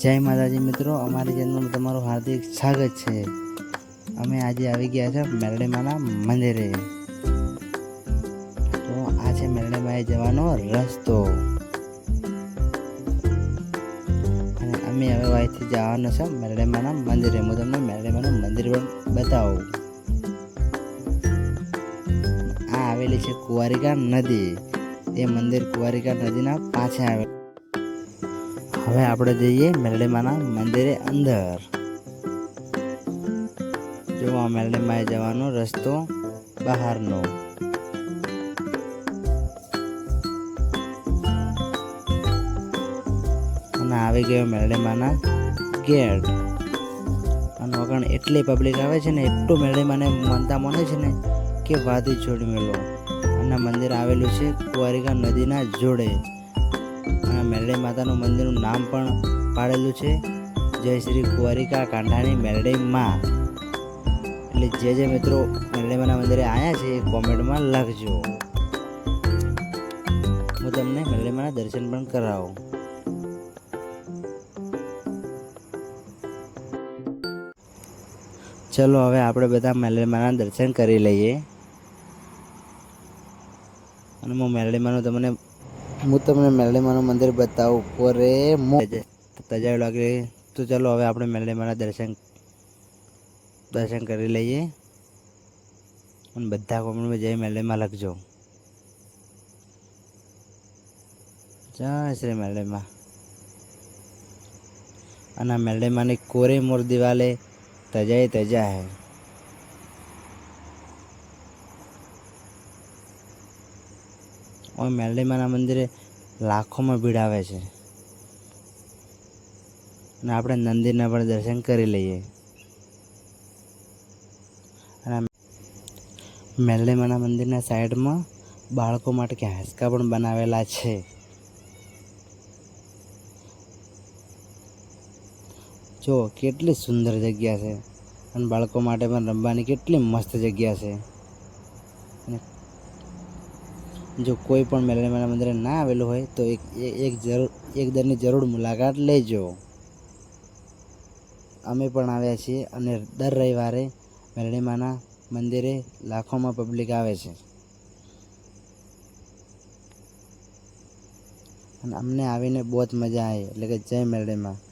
જય માતાજી મિત્રો, અમારી ચેનલમાં તમારું હાર્દિક સ્વાગત છે. અમે આજે આવી ગયા છે મેરડીમાના મંદિરે. તો આ છે મેરડીમાએ જવાનો રસ્તો. અને અમે હવે અહીંથી જવાનું છે મેરડીમાના મંદિરે. હું તમને મેરડીમાનું મંદિર પણ બતાવું. આ આવેલી છે કુંવારિકા નદી. એ મંદિર કુંવારિકા નદીના પાછળ આવે હવે આપણે જઈએ મેરડીમાના મંદિરે અંદર. જો આ મેરડીમાએ જવાનો રસ્તો બહારનો. અને આવી ગયો મેરડીમાના ગેટ. અને વગણ એટલી પબ્લિક આવે છે ને, એટલું મેરડીમાને માનતા મને છે ને, કે વાદી છોડી મેલો અને મંદિર આવેલું છે કુવારિકા નદીના જોડે. અને મેરડી માતાનું મંદિરનું નામ પણ પાડેલું છે. જય શ્રી કુંવારિકા કાંઠાની મેરડી માં એટલે જે જે મિત્રો મેરડી માના મંદિરે આવ્યા છે, એ કોમેન્ટમાં લખજો. હું તમને મેરડી માના દર્શન પણ કરાવું. ચલો, હવે આપણે બધા મેરડી માના દર્શન કરી લઈએ. અને હું મેરડી માનું તમને હું તમને મેરડીમાનું મંદિર બતાવું પોરે તજાવ લાગે. તો ચાલો હવે આપણે મેરડીમાના દર્શન દર્શન કરી લઈએ. અને બધા કોમેન્ટમાં જય મેરડીમાં લખજો. જય શ્રી મેરડીમાં અને મેરડીમાની કોરે મોર દિવાલે તજાય તજા હે. ઓય મેલડીમાના મંદિરે લાખોમાં ભીડ આવે છે. અને આપણે મંદિરના પણ દર્શન કરી લઈએ. અને મેલડીમાના મંદિરના સાઈડમાં બાળકો માટે કે હાંસકા પણ બનાવેલા છે. જો કેટલી સુંદર જગ્યા છે. અને બાળકો માટે પણ રમવાની કેટલી મસ્ત જગ્યા છે અને જો કોઈ પણ મેરડીમાના મંદિરે ના આવેલું હોય, તો એક એક જરૂર એક દરની જરૂર મુલાકાત લેજો. અમે પણ આવ્યા છીએ અને દર રવિવારે મેરડીમાના મંદિરે લાખોમાં પબ્લિક આવે છે. અને અમને આવીને બહુ જ મજા આવી. એટલે કે જય મેરડીમાં